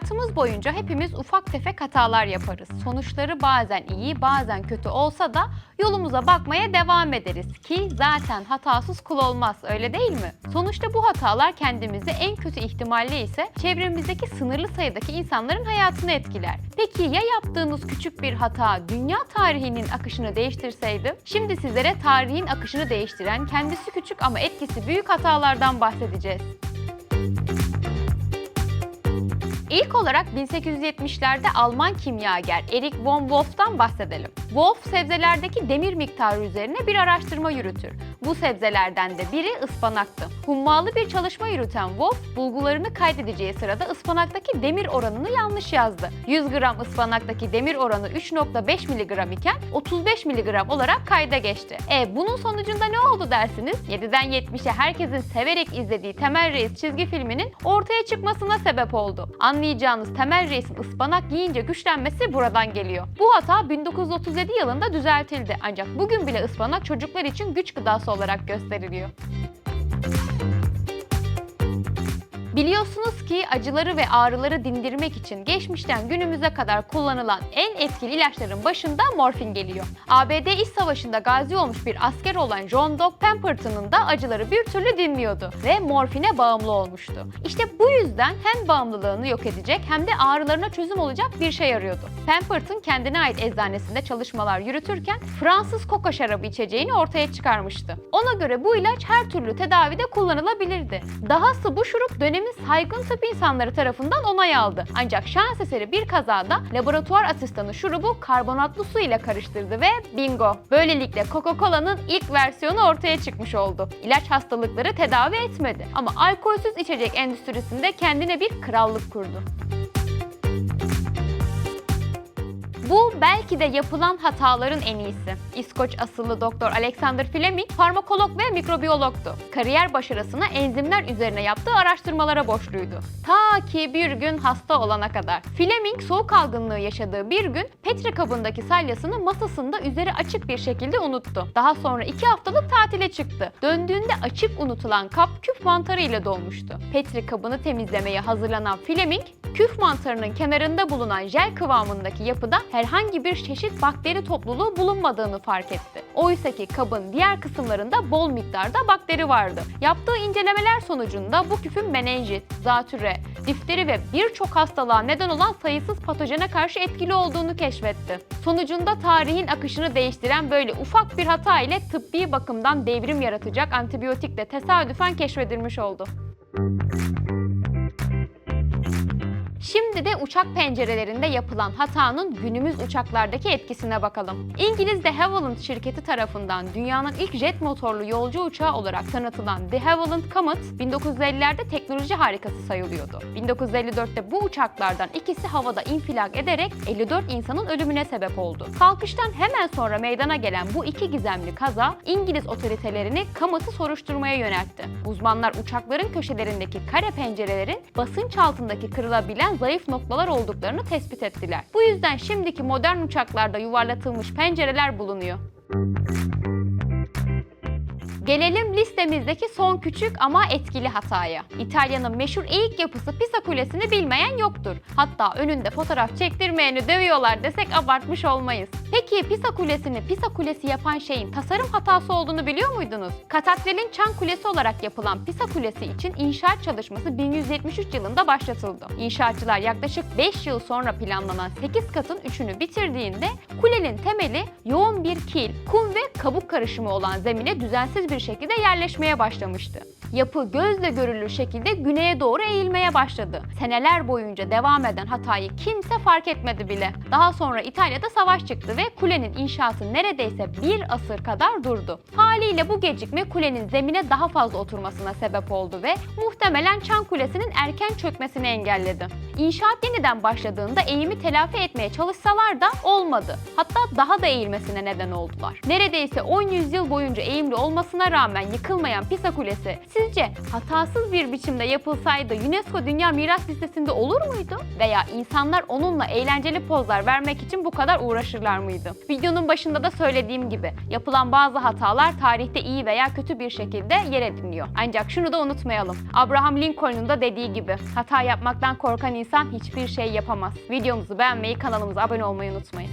Hayatımız boyunca hepimiz ufak tefek hatalar yaparız. Sonuçları bazen iyi, bazen kötü olsa da yolumuza bakmaya devam ederiz ki zaten hatasız kul olmaz öyle değil mi? Sonuçta bu hatalar kendimizi en kötü ihtimalle ise çevremizdeki sınırlı sayıdaki insanların hayatını etkiler. Peki ya yaptığınız küçük bir hata dünya tarihinin akışını değiştirseydi? Şimdi sizlere tarihin akışını değiştiren kendisi küçük ama etkisi büyük hatalardan bahsedeceğiz. İlk olarak 1870'lerde Alman kimyager Erich von Wolff'tan bahsedelim. Wolff sebzelerdeki demir miktarı üzerine bir araştırma yürütür. Bu sebzelerden de biri ıspanaktı. Hummalı bir çalışma yürüten Wolff, bulgularını kaydedeceği sırada ıspanaktaki demir oranını yanlış yazdı. 100 gram ıspanaktaki demir oranı 3.5 mg iken 35 mg olarak kayda geçti. E bunun sonucunda ne oldu dersiniz? 7'den 70'e herkesin severek izlediği Temel Reis çizgi filminin ortaya çıkmasına sebep oldu. Anlayacağınız Temel Reis'in ıspanak yiyince güçlenmesi buradan geliyor. Bu hata 1937 yılında düzeltildi ancak bugün bile ıspanak çocuklar için güç gıdası olarak gösteriliyor. Biliyorsunuz ki acıları ve ağrıları dindirmek için geçmişten günümüze kadar kullanılan en etkili ilaçların başında morfin geliyor. ABD İç Savaşı'nda gazi olmuş bir asker olan John Doug Pemberton'ın da acıları bir türlü dinmiyordu ve morfine bağımlı olmuştu. İşte bu yüzden hem bağımlılığını yok edecek hem de ağrılarına çözüm olacak bir şey arıyordu. Pemberton kendine ait eczanesinde çalışmalar yürütürken Fransız koka şarabı içeceğini ortaya çıkarmıştı. Ona göre bu ilaç her türlü tedavide kullanılabilirdi. Dahası bu şurup dönemin saygın tıp insanları tarafından onay aldı. Ancak şans eseri bir kazada laboratuvar asistanı şurubu karbonatlı su ile karıştırdı ve bingo! Böylelikle Coca-Cola'nın ilk versiyonu ortaya çıkmış oldu. İlaç hastalıkları tedavi etmedi ama alkolsüz içecek endüstrisinde kendine bir krallık kurdu. Bu belki de yapılan hataların en iyisi. İskoç asıllı doktor Alexander Fleming farmakolog ve mikrobiyologtu. Kariyer başarısına enzimler üzerine yaptığı araştırmalara borçluydu. Ta ki bir gün hasta olana kadar. Fleming soğuk algınlığı yaşadığı bir gün Petri kabındaki salyasını masasında üzeri açık bir şekilde unuttu. Daha sonra iki haftalık tatile çıktı. Döndüğünde açık unutulan kap küf mantarı ile dolmuştu. Petri kabını temizlemeye hazırlanan Fleming küf mantarının kenarında bulunan jel kıvamındaki yapıda herhangi bir çeşit bakteri topluluğu bulunmadığını fark etti. Oysa ki kabın diğer kısımlarında bol miktarda bakteri vardı. Yaptığı incelemeler sonucunda bu küfün menenjit, zatüre, difteri ve birçok hastalığa neden olan sayısız patojene karşı etkili olduğunu keşfetti. Sonucunda tarihin akışını değiştiren böyle ufak bir hata ile tıbbi bakımdan devrim yaratacak antibiyotik de tesadüfen keşfedilmiş oldu. Şimdi de uçak pencerelerinde yapılan hatanın günümüz uçaklardaki etkisine bakalım. İngiliz de Havilland şirketi tarafından dünyanın ilk jet motorlu yolcu uçağı olarak tanıtılan de Havilland Comet 1950'lerde teknoloji harikası sayılıyordu. 1954'te bu uçaklardan ikisi havada infilak ederek 54 insanın ölümüne sebep oldu. Kalkıştan hemen sonra meydana gelen bu iki gizemli kaza İngiliz otoritelerini Comet'ı soruşturmaya yöneltti. Uzmanlar uçakların köşelerindeki kare pencerelerin basınç altındaki kırılabilen zayıf noktalar olduklarını tespit ettiler. Bu yüzden şimdiki modern uçaklarda yuvarlatılmış pencereler bulunuyor. Gelelim listemizdeki son küçük ama etkili hataya. İtalya'nın meşhur eğik yapısı Pisa Kulesi'ni bilmeyen yoktur. Hatta önünde fotoğraf çektirmeyeni dövüyorlar desek abartmış olmayız. Peki Pisa Kulesi'ni Pisa Kulesi yapan şeyin tasarım hatası olduğunu biliyor muydunuz? Katedralin çan kulesi olarak yapılan Pisa Kulesi için inşaat çalışması 1173 yılında başlatıldı. İnşaatçılar yaklaşık 5 yıl sonra planlanan 8 katın 3'ünü bitirdiğinde kulenin temeli yoğun bir kil, kum ve kabuk karışımı olan zemine düzensiz bir şekilde yerleşmeye başlamıştı. Yapı gözle görülür şekilde güneye doğru eğilmeye başladı. Seneler boyunca devam eden hatayı kimse fark etmedi bile. Daha sonra İtalya'da savaş çıktı ve kulenin inşaatı neredeyse bir asır kadar durdu. Haliyle bu gecikme kulenin zemine daha fazla oturmasına sebep oldu ve muhtemelen Çan Kulesi'nin erken çökmesini engelledi. İnşaat yeniden başladığında eğimi telafi etmeye çalışsalar da olmadı. Hatta daha da eğilmesine neden oldular. Neredeyse 10 yüzyıl boyunca eğimli olmasına rağmen yıkılmayan Pisa Kulesi sizce hatasız bir biçimde yapılsaydı UNESCO Dünya Miras Listesi'nde olur muydu? Veya insanlar onunla eğlenceli pozlar vermek için bu kadar uğraşırlar mıydı? Videonun başında da söylediğim gibi yapılan bazı hatalar tarihte iyi veya kötü bir şekilde yer ediniyor. Ancak şunu da unutmayalım. Abraham Lincoln'un da dediği gibi hata yapmaktan korkan insan insan hiçbir şey yapamaz. Videomuzu beğenmeyi, kanalımıza abone olmayı unutmayın.